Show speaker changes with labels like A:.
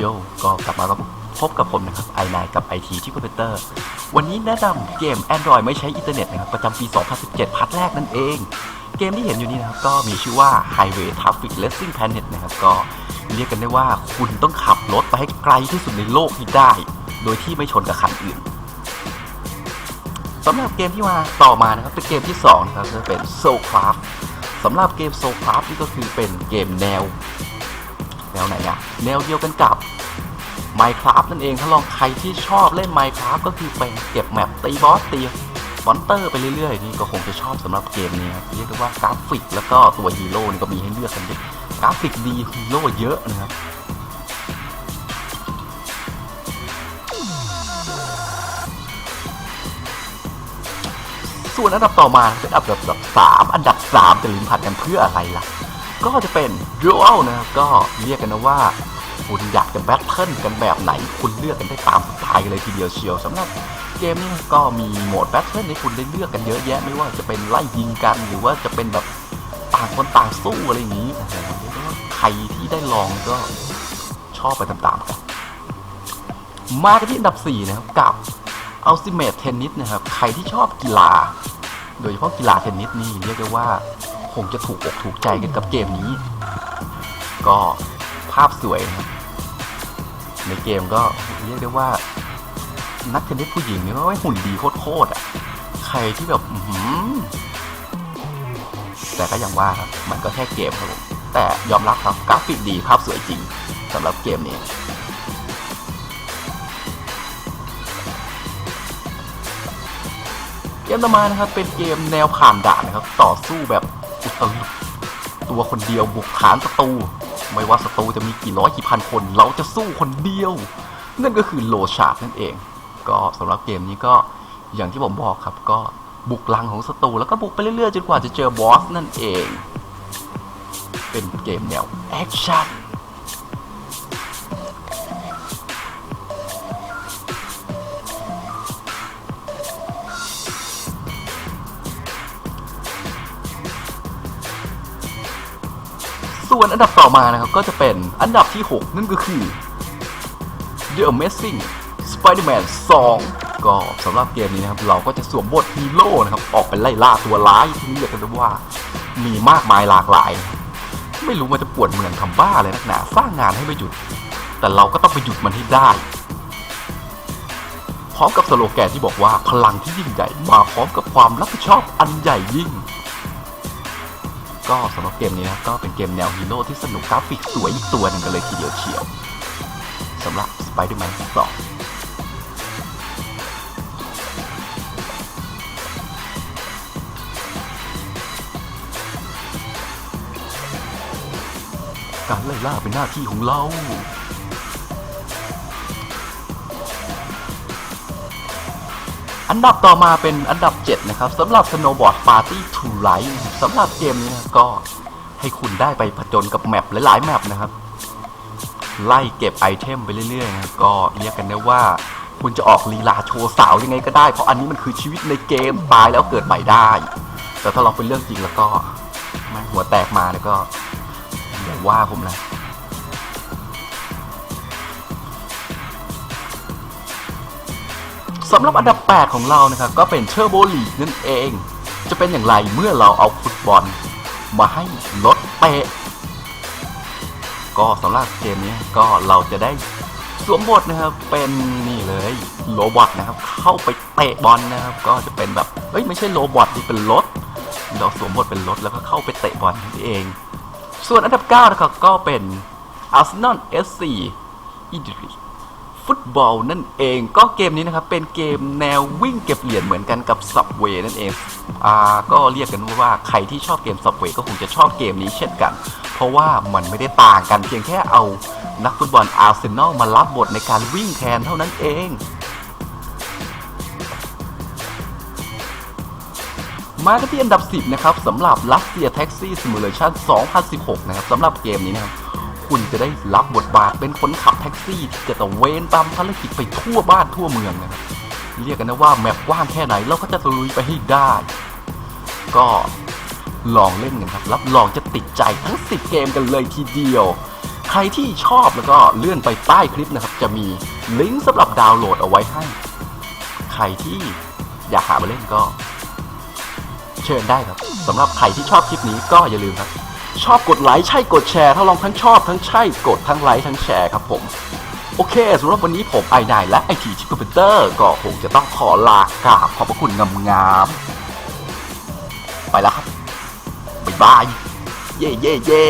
A: โยก็กลับมาพบกับผมนะครับไอนกับไอทีที่คอมพิวเตอร์ วันนี้แนะนำเกม Android ไม่ใช้อินเทอร์เน็ตนะครับประจำปี 2017 พัทแรกนั่นเอง เกมที่เห็นอยู่นี้นะครับก็มีชื่อว่า Highway Traffic Racing Planet นะครับก็เรียกกันได้ว่าคุณต้องขับรถไปให้ไกลที่สุดในโลกนี้ได้ โดยที่ไม่ชนกับคันอื่นสำหรับเกมที่มาต่อมานะครับเป็นเกมที่2นะครับจะเป็น Soulcraft สำหรับเกม Soulcraft นี่ก็คือเป็นเกมแนว แนวไหนอะแนวเดียวกันกับ Minecraft นั่นเองถ้าลองใครที่ชอบเล่น Minecraft ก็คือไปเก็บแมปตีบอสตีมอนเตอร์ไปเรื่อยๆ นี่ก็คงจะชอบสำหรับเกมนี้ครับเรียกได้ว่ากราฟิกแล้วก็ตัวฮีโร่นี่ก็มีให้เลือกกันเยอะกราฟิกดีฮีโร่เยอะนะครับส่วนอันดับต่อมาเป็นอันดับแบบสามอันดับสามจะลิ้นผัดกันเพื่ออะไรล่ะ ก็จะเป็น Dual นะครับก็เรียกกันนะว่า คุณอยากจะแบทเทิลกันแบบไหน คุณเลือกกันได้ตามสไตล์เลยทีเดียวเชียวสำหรับเกมนี้ก็มีโหมดแบทเทิลให้คุณได้เลือกกันเยอะแยะไม่ว่าจะเป็นไล่ยิงกันหรือว่าจะเป็นแบบต่างคนต่างสู้อะไรอย่างนี้ใครที่ได้ลองก็ชอบไปตามๆกันมาที่อันดับ 4 นะครับกับ Ultimate Tennis นะครับ ใครที่ชอบกีฬา โดยเฉพาะกีฬาเทนนิสนี่เรียกได้ว่าคงจะถูกอกถูกใจกันกับเกมนี้ ก็ภาพสวยนะครับ ในเกมก็เรียกได้ว่า นักเทนนิสผู้หญิงนี่ก็หุ่นดีโคตรๆอะ ใครที่แบบอืแต่ก็ยังว่าครับ มันก็แค่เกมครับผมแต่ยอมรับครับกราฟิกดีภาพสวยจริงสำหรับเกมนี้เกมต่อมานะครับเป็นเกมแนวผ่านด่านนะครับ ต่อสู้แบบอุตลุดตัวคนเดียวบุกฐานศัตรู ไม่ว่าศัตรูจะมีกี่ร้อยกี่พันคน เราจะสู้คนเดียว นั่นก็คือโลชาร์ดนั่นเอง ก็สำหรับเกมนี้ก็อย่างที่ผมบอกครับก็บุกลังของศัตรูแล้วก็บุกไปเรื่อยๆจนกว่าจะเจอบอสนั่นเอง เป็นเกมแนวแอคชั่น ส่วนอันดับต่อมานะครับก็จะเป็นอันดับที่ 6 นั่นก็คือ The Amazing Spider-Man 2 ก็สำหรับเกมนี้นะครับ เราก็จะสวมบทฮีโร่นะครับ ออกไปไล่ล่าตัวร้ายที่เรียกกันว่า มีมากมายหลากหลาย ไม่รู้มันจะปวดเมืองทำบ้าเลยนักหนาสร้างงานให้ไม่หยุด แต่เราก็ต้องไปหยุดมันให้ได้ พร้อมกับสโลแกนที่บอกว่าพลังที่ยิ่งใหญ่มาพร้อมกับความรับผิดชอบอันใหญ่ยิ่ง ก็สำหรับเกมนี้นะก็เป็นเกมแนวฮีโร่ที่สนุกกราฟิกสวยอีกตัวหนึงกันเลยทีเดียวเชียวสำหรับ Spider-Man 2การไล่ล่าเป็นหน้าที่ของเรา อันดับต่อมาเป็นอันดับ 7 นะครับสำหรับ Snowboard Party to Light สำหรับเกมนี้ก็ให้คุณได้ไปผจญกับแมปหลายๆแมปนะครับ ไล่เก็บไอเทมไปเรื่อยๆนะก็เรียกกันได้ว่า คุณจะออกลีลาโชว์สาวยังไงก็ได้ เพราะอันนี้มันคือชีวิตในเกมตายแล้วเกิดใหม่ได้ แต่ถ้าลองเป็นเรื่องจริงแล้วก็ม่งหัวแตกมาแล้วก็อย่าว่าผมนะ สำหรับอันดับ 8 ของเรานะครับก็เป็นเทอร์โบลีกนั่นเอง จะเป็นอย่างไรเมื่อเราเอาฟุตบอล มาให้รถเตะก็สำหรับเกมนี้ก็เราจะได้สวมบทนะครับเป็นนี่เลยโรบอทนะครับเข้าไปเตะบอลนะครับ ก็จะเป็นแบบเอ้ยไม่ใช่โรบอทที่เป็นรถเราสวมบทเป็นรถแล้วก็เข้าไปเตะบอลนั่นเอง ส่วนอันดับ9นะครับก็เป็น Arsenal SC อินดิ ฟุตบอลนั่นเอง ก็เกมนี้นะครับเป็นเกมแนววิ่งเก็บเหรียญเหมือนกันกับ Subway นั่นเองอ่าก็เรียกกันว่าใครที่ชอบเกม Subway ก็คงจะชอบเกมนี้เช่นกัน เพราะว่ามันไม่ได้ต่างกันเพียงแค่เอานักฟุตบอลอาร์เซนอลมารับบทในการวิ่งแทนเท่านั้นเองมากันที่อันดับ 10 นะครับสำหรับ Russia Taxi Simulation 2016 นะครับสำหรับเกมนี้นะครับ คุณจะได้รับบทบาทเป็นคนขับแท็กซี่ที่จะตระเวนตามภารกิจไปทั่วบ้านทั่วเมืองนะครับเรียกกันนะว่าแมปกว้างแค่ไหนเราก็จะตะลุยไปให้ได้ ก็ลองเล่นกันครับ รับรองจะติดใจทั้ง 10 เกมกันเลยทีเดียว ใครที่ชอบแล้วก็เลื่อนไปใต้คลิปนะครับ จะมีลิงก์สำหรับดาวน์โหลดเอาไว้ให้ ใครที่อยากหามาเล่นก็ เชิญได้ครับสำหรับใครที่ชอบคลิปนี้ก็อย่าลืมครับ ชอบกดไลค์ใช่กดแชร์ถ้าลองทั้งชอบทั้งใช่กดทั้งไลค์ทั้งแชร์ครับผม โอเคสำหรับวันนี้ผมไอนายและไอทีชิปคอมพิวเตอร์ก็คงจะต้องขอลากราบขอบพระคุณงามๆไปแล้วครับบ๊ายบาย เย่เย่เย่